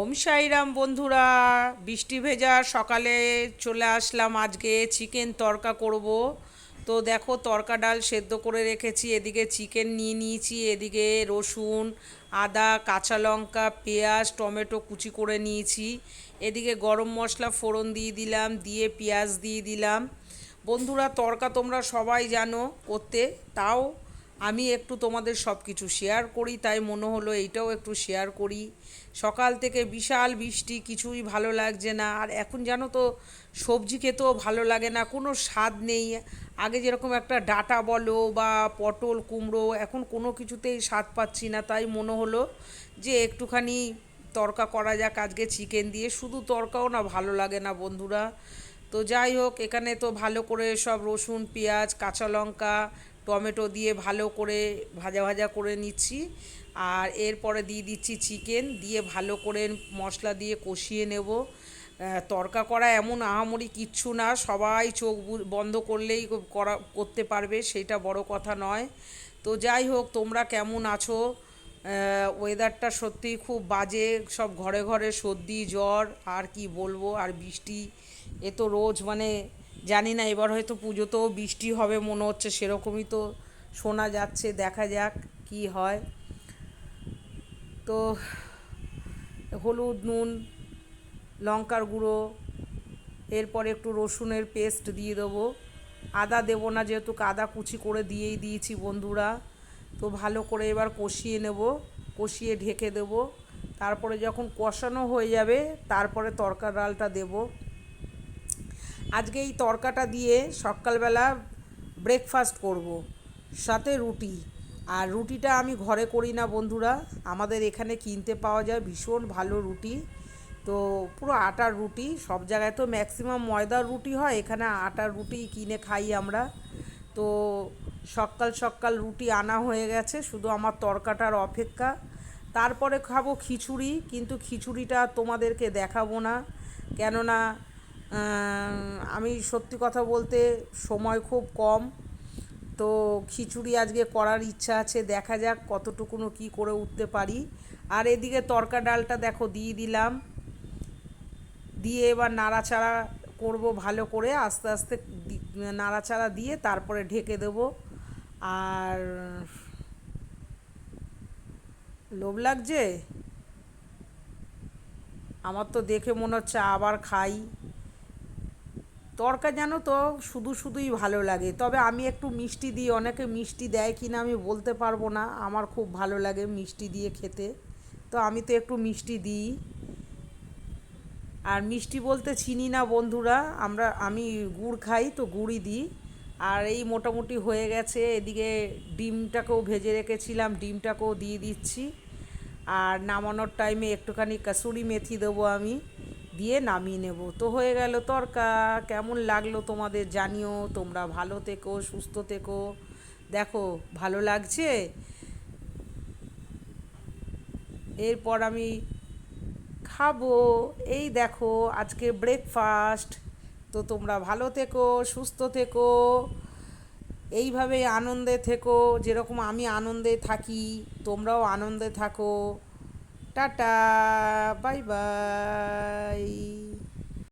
ওম সাইরাম বন্ধুরা, বৃষ্টি ভেজা সকালে চলে আসলাম, আজকে চিকেন তরকা করব। তো দেখো তরকা ডাল সেদ্ধ করে রেখেছি, এদিকে চিকেন নিয়ে নিয়েছি, এদিকে রসুন, আদা, কাঁচা লঙ্কা, পেঁয়াজ, টমেটো কুচি করে নিয়েছি। এদিকে গরম মশলা ফোড়ন দিয়ে দিলাম, দিয়ে পেঁয়াজ দিয়ে দিলাম। বন্ধুরা, তরকা তোমরা সবাই জানো করতে, তাও আমি একটু তোমাদের সব কিছু শেয়ার করি, তাই মনে হলো এইটাও একটু শেয়ার করি। সকাল থেকে বিশাল বৃষ্টি, কিছুই ভালো লাগছে না। আর এখন জানো তো, সবজি খেতেও ভালো লাগে না, কোনো স্বাদ নেই। আগে যেরকম একটা ডাটা বলো বা পটল কুমড়ো, এখন কোনো কিছুতেই স্বাদ পাচ্ছি না। তাই মনে হলো যে একটুখানি তরকা করা যাক, আজকে চিকেন দিয়ে। শুধু তরকাও না, ভালো লাগে না বন্ধুরা। তো যাই হোক, এখানে তো ভালো করে সব রসুন, পেঁয়াজ, কাঁচা লঙ্কা টমেটো দিয়ে ভালো করে ভাজা ভাজা করে নিচ্ছি। আর এরপরে দিয়ে দিচ্ছি চিকেন দিয়ে ভালো করে মশলা দিয়ে কষিয়ে নেব। তরকা করা এমন আহামরি কিচ্ছু না, সবাই চোখ বন্ধ করলেই করা, করতে পারবে, সেটা বড় কথা নয়। তো যাই হোক, তোমরা কেমন আছো? ওয়েদারটা সত্যিই খুব বাজে, সব ঘরে ঘরে সর্দি, জ্বর, আর কি বলব, আর বৃষ্টি, এ তো রোজ মানে জানি না, এবার হয়তো পুজোতেও বৃষ্টি হবে, মনে হচ্ছে সেরকমই তো শোনা যাচ্ছে, দেখা যাক কি হয়। তো হলুদ, নুন, লঙ্কার গুঁড়ো, এরপর একটু রসুনের পেস্ট দিয়ে দেবো। আদা দেবো না, যেহেতু আদা কুচি করে দিয়েই দিয়েছি বন্ধুরা, তো ভালো করে এবার কষিয়ে নেব, কষিয়ে ঢেকে দেব। তারপরে যখন কষানো হয়ে যাবে, তারপরে তরকার ডালটা দেবো। আজকে এই তরকাটা দিয়ে সকালবেলা ব্রেকফাস্ট করব, সাথে রুটি। আর রুটিটা আমি ঘরে করি না বন্ধুরা, আমাদের এখানে কিনতে পাওয়া যায় ভীষণ ভালো রুটি। তো পুরো আটার রুটি, সব জায়গায় তো ম্যাক্সিমাম ময়দার রুটি হয়, এখানে আটার রুটি কিনে খাই আমরা। তো সকাল সকাল রুটি আনা হয়ে গেছে, শুধু আমার তরকাটার অপেক্ষা। তারপরে খাব খিচুড়ি, কিন্তু খিচুড়িটা তোমাদেরকে দেখাবো না, কেননা আমি সত্যি কথা বলতে সময় খুব কম। তো খিচুড়ি আজকে করার ইচ্ছা আছে, দেখা যাক কতটুকুনো কি করে উঠতে পারি। আর এদিকে তরকা ডালটা দেখো দিয়ে দিলাম। দিয়ে এবার নাড়াচাড়া করব ভালো করে, আস্তে আস্তে নাড়াচাড়া দিয়ে তারপরে ঢেকে দেব। আর লোভ লাগছে? আমার তো দেখে মনে হচ্ছে আবার খাই। তরকা জানো তো, শুধু শুধুই ভালো লাগে। তবে আমি একটু মিষ্টি দিই, অনেকে মিষ্টি দেয় কি না আমি বলতে পারব না, আমার খুব ভালো লাগে মিষ্টি দিয়ে খেতে। তো আমি তো একটু মিষ্টি দিই। আর মিষ্টি বলতে চিনি না বন্ধুরা, আমরা, আমি গুড় খাই, তো গুড়ই দিই। আর এই মোটামুটি হয়ে গেছে, এদিকে ডিমটাকেও ভেজে রেখেছিলাম, ডিমটাকেও দিয়ে দিচ্ছি। আর নামানোর টাইমে একটুখানি কাসুরি মেথি দেবো আমি। দিয়ে নামিয়ে নেব। তো হয়ে গেল তরকা। কেমন লাগল তোমাদের জানিও। তোমরা ভালো থেকো, সুস্থ থেকো। দেখো, ভালো লাগছে? এরপর আমি খাব। এই দেখো, আজকে ব্রেকফাস্ট তো তোমরা ভালো থেকো, সুস্থ থেকো। এইভাবে আনন্দে থেকো। যেরকম আমি আনন্দে থাকি, তোমরাও আনন্দে থাকো। Tata bye bye.